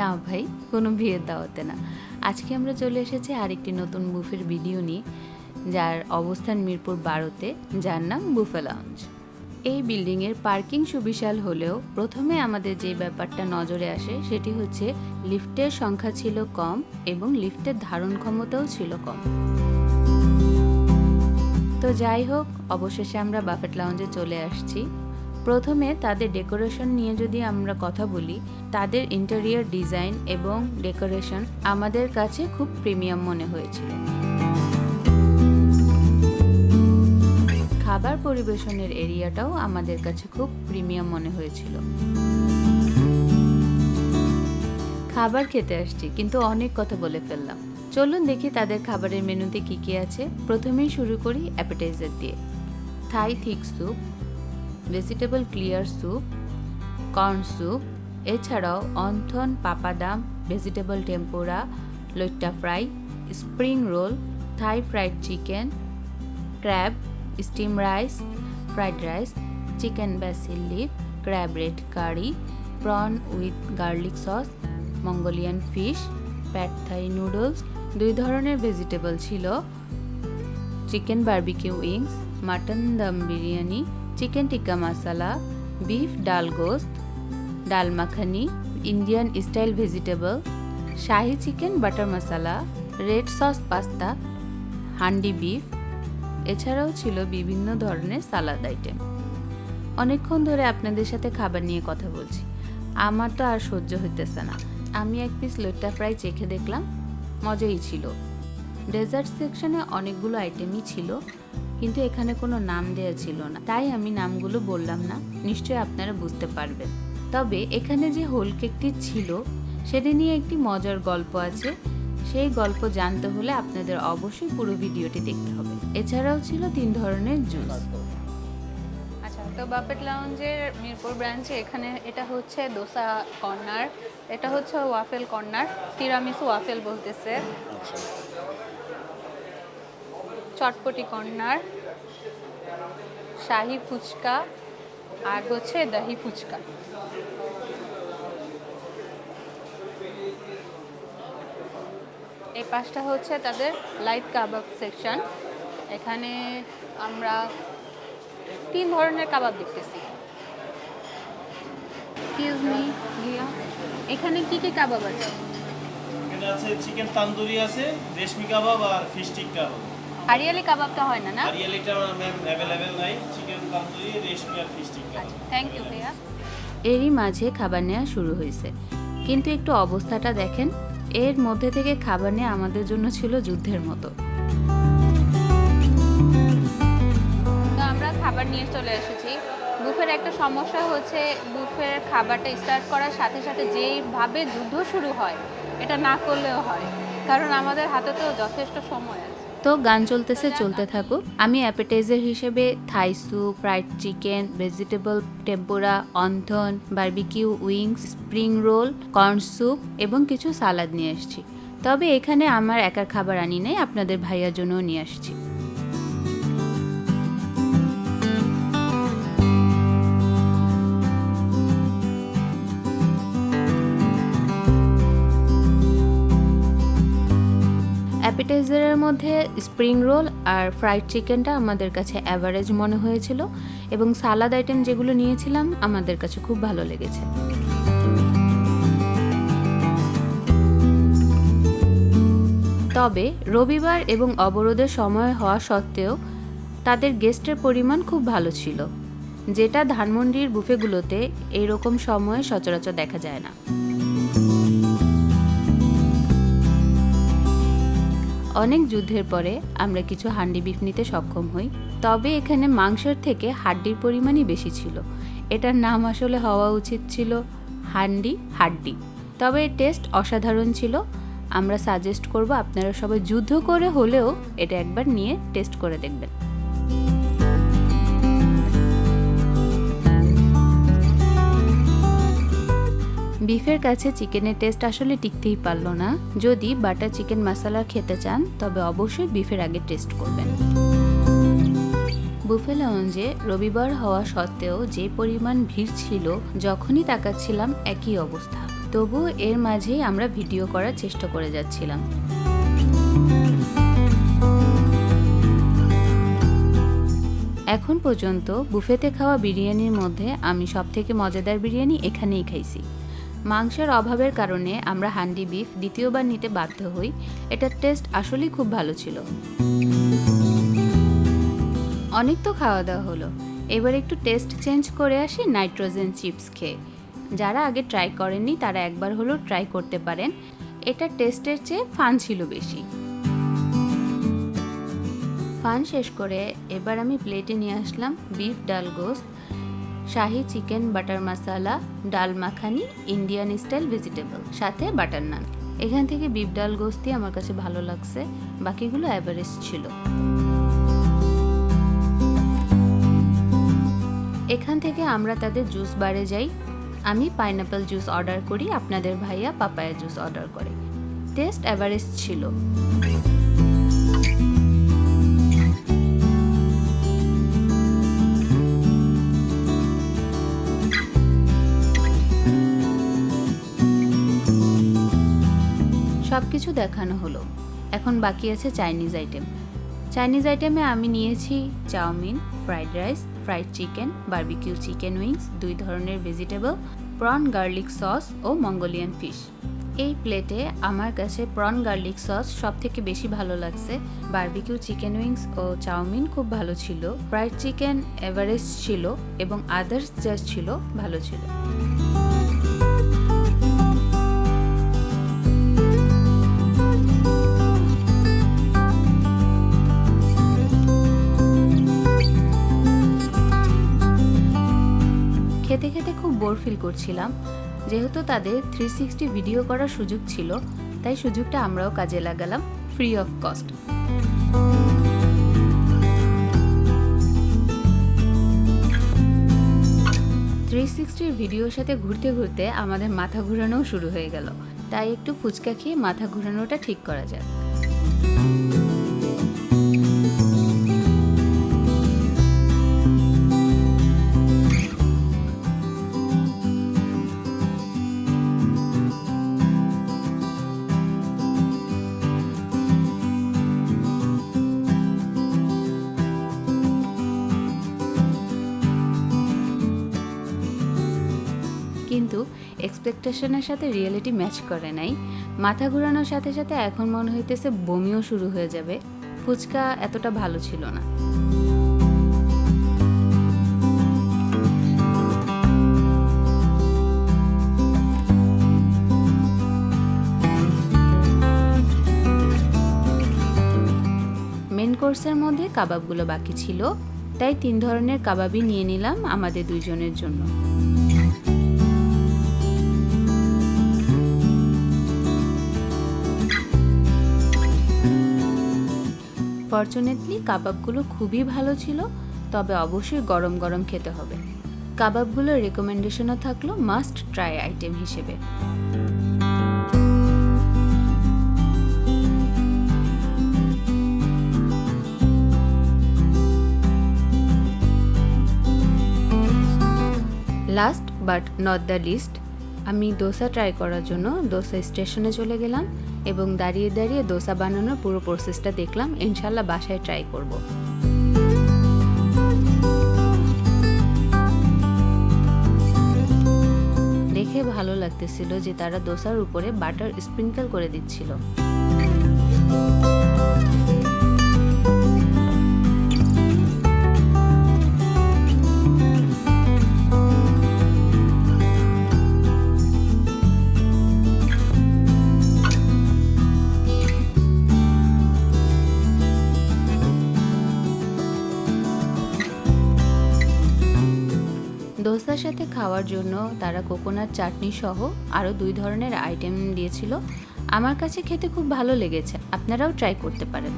না ভাই, কোনো বিয়ের দাওয়াতে না। আজকে আমরা চলে এসেছি আরেকটি নতুন বুফের ভিডিও নিয়ে, যার অবস্থান মিরপুর বারোতে, যার নাম বুফে লাউঞ্জ এই বিল্ডিংয়ের পার্কিং সুবিশাল হলেও প্রথমে আমাদের যে ব্যাপারটা নজরে আসে, সেটি হচ্ছে লিফটের সংখ্যা ছিল কম এবং লিফটের ধারণ ক্ষমতাও ছিল কম। তো যাই হোক, অবশেষে আমরা বাফেট লাউঞ্জে চলে আসছি। প্রথমে তাদের ডেকোরেশন নিয়ে যদি আমরা কথা বলি, তাদের ইন্টেরিয়র ডিজাইন এবং ডেকোরেশন আমাদের কাছে খুব প্রিমিয়াম মনে হয়েছিল। খাবার পরিবেশনের এরিয়াটাও আমাদের কাছে খুব প্রিমিয়াম মনে হয়েছিল। খাবার খেতে আসছি, কিন্তু অনেক কথা বলে ফেললাম। চলুন দেখি তাদের খাবারের মেনুতে কি কি আছে। প্রথমেই শুরু করি অ্যাপেটাইজার দিয়ে। Thai thick soup vegetable clear soup, corn soup, এছাড়াও wonton, papadam, vegetable tempura, loitta fry, spring roll, Thai fried chicken, crab, steam rice, fried rice, chicken basil leaf crab red curry, prawn with garlic sauce, Mongolian fish, pad Thai noodles, দুই ধরনের vegetable ছিল। Chicken barbecue wings, mutton dum biryani chicken tikka masala beef dal gosht, dal makhani Indian style vegetable shahi chicken, butter masala red sauce pasta, handi beef এছাড়াও ছিল বিভিন্ন ধরনের সালাদ item অনেকক্ষণ ধরে আপনাদের সাথে খাবার নিয়ে কথা বলছি। আমার তো আর সহ্য হইতেছে না। আমি এক পিস লোট্টা ফ্রাই চেখে দেখলাম, মজাই ছিল। ডেজার্ট সেকশনে অনেকগুলো আইটেমই ছিল। কিন্তু এখানে কোনো নাম দেওয়া ছিল না। তাই আমি নামগুলো বললাম না। নিশ্চয়ই আপনারা বুঝতে পারবেন। তবে এখানে যে হোল কেকটি ছিল সেটা নিয়ে একটি মজার গল্প আছে। সেই গল্প জানতে হলে আপনাদের অবশ্যই পুরো ভিডিওটি দেখতে হবে। এছাড়াও ছিল তিন ধরনের জুস। আচ্ছা তো বাফেট লাউঞ্জের মিরপুর ব্রাঞ্চে এখানে এটা হচ্ছে দোসা কর্নার। এটা হচ্ছে ওয়াফেল কর্নার তিরামিসু ওয়াফেল বলতেছে। চটপটি কর্নার, শাহি ফুচকা, আর হচ্ছে দাহি ফুচকা। এই পাশটা হচ্ছে তাদের লাইট কাবাব সেকশন এখানে আমরা তিন ধরনের কাবাব দেখতেছি। এখানে কি কি কাবাব আছে? এখানে আছে চিকেন তান্দুরি আছে, রেশমি কাবাব আর ফিশ টিক কাবাব হারিয়ালি কাবাবটা হয় না না? হারিয়ালিটা ম্যাম অ্যাভেলেবেল নাই। Chicken tandoori reshmi R fish tikka kebab thank you ভাইয়া। এরই মাঝে খাবার নেওয়া শুরু হয়েছে। কিন্তু একটু অবস্থাটা দেখেন এর মধ্যে থেকে খাবার নেওয়া আমাদের জন্য ছিল যুদ্ধের মতো। তো আমরা খাবার নিয়ে চলে এসেছি। বুফের একটা সমস্যা হচ্ছে বুফের খাবারটা স্টার্ট করার সাথে সাথে যেইভাবে যুদ্ধ শুরু হয় এটা না করলেও হয়। কারণ আমাদের হাতে তো যথেষ্ট সময় আছে। তো গান চলতেছে, চলতে থাকুক। আমি অ্যাপেটাইজার হিসেবে Thai soup fried chicken vegetable tempura wonton barbecue wings spring roll corn soup এবং কিছু সালাদ নিয়ে আসছি। তবে এখানে আমার একার খাবার আনি নাই, আপনাদের ভাইয়ার জন্যও নিয়ে আসছি। অ্যাপিটাইজারের মধ্যে স্প্রিং রোল আর ফ্রাইড চিকেনটা আমাদের কাছে অ্যাভারেজ মনে হয়েছিল এবং সালাদ আইটেম যেগুলো নিয়েছিলাম আমাদের কাছে খুব ভালো লেগেছে। তবে রবিবার এবং অবরোধের সময় হওয়া সত্ত্বেও তাদের গেস্টের পরিমাণ খুব ভালো ছিল, যেটা ধানমন্ডির বুফেগুলোতে এরকম সময়ে সচরাচর দেখা যায় না। অনেক যুদ্ধের পরে আমরা কিছু হান্ডি বিফ নিতে সক্ষম হই, তবে এখানে মাংসের থেকে হাড্ডির পরিমাণই বেশি ছিল। এটার নাম আসলে হওয়া উচিত ছিল হান্ডি হাড্ডি। তবে টেস্ট অসাধারণ ছিল। আমরা সাজেস্ট করব আপনারা সবাই যুদ্ধ করে হলেও এটা একবার নিয়ে টেস্ট করে দেখবেন। বিফের কাছে চিকেনের টেস্ট আসলে টিকতেই পারল না। যদি বাটার চিকেন মশলা খেতে চান, তবে অবশ্যই বিফের আগে টেস্ট করবেন। বুফে লাউঞ্জে রবিবার হওয়া সত্ত্বেও যে পরিমাণ ভিড় ছিল, যখনই তাকাচ্ছিলাম একই অবস্থা। তবু এর মাঝেই আমরা ভিডিও করার চেষ্টা করে যাচ্ছিলাম। এখন পর্যন্ত বুফেতে খাওয়া বিরিয়ানির মধ্যে আমি সবথেকে মজাদার বিরিয়ানি এখানেই খাইছি। মাংসের অভাবের কারণে আমরা হান্ডি বিফ দ্বিতীয়বার নিতে বাধ্য হই। এটার টেস্ট আসলেই খুব ভালো ছিল। অনেক তো খাওয়া দাওয়া হলো। এবার একটু টেস্ট চেঞ্জ করে আসি নাইট্রোজেন চিপস খেয়ে। যারা আগে ট্রাই করেননি, তারা একবার হলেও ট্রাই করতে পারেন। এটা টেস্টের চেয়ে ফান ছিল বেশি। ফান শেষ করে এবার আমি প্লেটে নিয়ে আসলাম বিফ ডাল গোস্ত। শাহি chicken butter masala, dal makhani, Indian style vegetable, সাথে বাটার নান। এখান থেকে বিফ ডাল গোস্তই আমার কাছে ভালো লাগছে। বাকিগুলো অ্যাভারেজ ছিল। এখান থেকে আমরা তাদের জুস বারে যাই। আমি পাইনাপেল জুস অর্ডার করি, আপনাদের ভাইয়া পাপায়া জুস অর্ডার করে। টেস্ট অ্যাভারেজ ছিল। সব কিছু দেখানো হলো। এখন বাকি আছে চাইনিজ আইটেম। চাইনিজ আইটেমে আমি নিয়েছি chow mein, fried rice, fried chicken, barbecue chicken wings, দুই ধরনের ভেজিটেবল, প্রন গার্লিক সস ও মঙ্গোলিয়ান ফিশ। এই প্লেটে আমার কাছে প্রন গার্লিক সস সব থেকে বেশি ভালো লাগছে। বার্বিকিউ চিকেন উইংস ও চাউমিন খুব ভালো ছিল। ফ্রাইড চিকেন এভারেস্ট ছিল এবং আদার্স যা ছিল ভালো ছিল। খেতে খেতে খুব বোর ফিল করছিলাম। যেহেতু তাদের থ্রি সিক্সটি ভিডিও করার সুযোগ ছিল, তাই সুযোগটা আমরাও কাজে লাগালাম ফ্রি অফ কস্ট থ্রি সিক্সটির ভিডিওর সাথে ঘুরতে ঘুরতে আমাদের মাথা ঘোরানোও শুরু হয়ে গেল। তাই একটু ফুচকা খেয়ে মাথা ঘোরানোটা ঠিক করা যাক। কিন্তু এক্সপেকটেশনের সাথে রিয়েলিটি ম্যাচ করে নাই। মাথা ঘোরানোর সাথে সাথে এখন মনে হইতেছে বমিও শুরু হয়ে যাবে। ফুচকা এতটা ভালো ছিল না। মেন কোর্সের মধ্যে কাবাবগুলো বাকি ছিল, তাই তিন ধরনের কাবাবই নিয়ে নিলাম আমাদের দুইজনের জন্য। ফর্চুনেটলি কাবাবগুলো খুবই ভালো ছিল, তবে অবশ্যই গরম গরম খেতে হবে। কাবাবগুলোর রেকমেন্ডেশনও থাকল মাস্ট ট্রাই আইটেম হিসেবে। Last but not the least আমি দোসা ট্রাই করার জন্য দোসা স্টেশনে চলে গেলাম এবং দাঁড়িয়ে দাঁড়িয়ে দোসা বানানোর পুরো প্রসেসটা দেখলাম ইনশাল্লাহ বাসায় ট্রাই করব। দেখে ভালো লাগতেছিল যে তারা দোসার উপরে বাটার স্প্রিঙ্কল করে দিচ্ছিল। সাথে খাওয়ার জন্য তারা কোকোনাট চাটনি সহ আরও দুই ধরনের আইটেম দিয়েছিল। আমার কাছে খেতে খুব ভালো লেগেছে। আপনারাও ট্রাই করতে পারেন।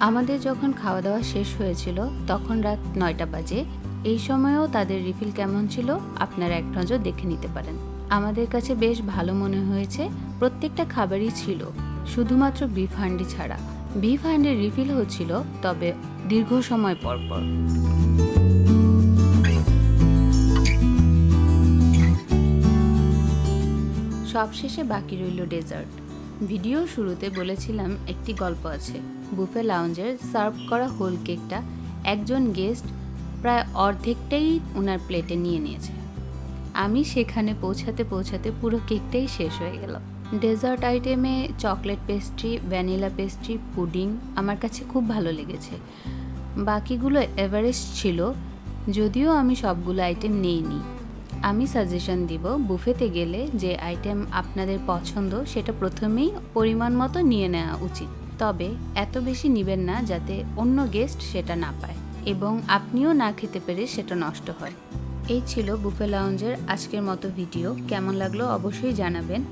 আমাদের যখন খাওয়া দাওয়া শেষ হয়েছিল, তখন রাত নয়টা বাজে। এই সময়েও তাদের রিফিল কেমন ছিল আপনারা এক নজর দেখে নিতে পারেন। আমাদের কাছে বেশ ভালো মনে হয়েছে, প্রত্যেকটা খাবারই ছিল, শুধুমাত্র বিফ হান্ডি ছাড়া। বিফ হান্ডির রিফিল হচ্ছিল, তবে দীর্ঘ সময় পর পর। সবশেষে বাকি রইল ডেজার্ট। ভিডিও শুরুতে বলেছিলাম একটি গল্প আছে। বুফে লাউঞ্জের সার্ভ করা হোল কেকটা একজন গেস্ট প্রায় অর্ধেকটাই ওনার প্লেটে নিয়ে নিয়েছে। আমি সেখানে পৌঁছাতে পৌঁছাতে পুরো কেকটাই শেষ হয়ে গেল। ডেজার্ট আইটেমে chocolate pastry, vanilla pastry, pudding আমার কাছে খুব ভালো লেগেছে। বাকিগুলো এভারেস্ট ছিল, যদিও আমি সবগুলো আইটেম নিইনি। আমি সাজেশন দিব, বুফেতে গেলে যে আইটেম আপনাদের পছন্দ সেটা প্রথমেই পরিমাণ মতো নিয়ে নেওয়া উচিত। তবে এত বেশি নেবেন না যাতে অন্য গেস্ট সেটা না পায়। এবং আপনিও না খেতে পেরে সেটা নষ্ট হয়। এই ছিল বুফে লাউঞ্জের আজকের মতো ভিডিও। কেমন লাগল অবশ্যই জানাবেন।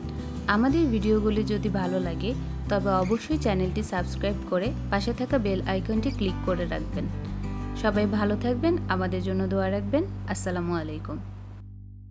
আমাদের ভিডিওগুলি যদি ভালো লাগে, তবে অবশ্যই চ্যানেলটি সাবস্ক্রাইব করে পাশে থাকা বেল আইকনটি ক্লিক করে রাখবেন। সবাই ভালো থাকবেন, আমাদের জন্য দোয়া রাখবেন। আসসালামু আলাইকুম।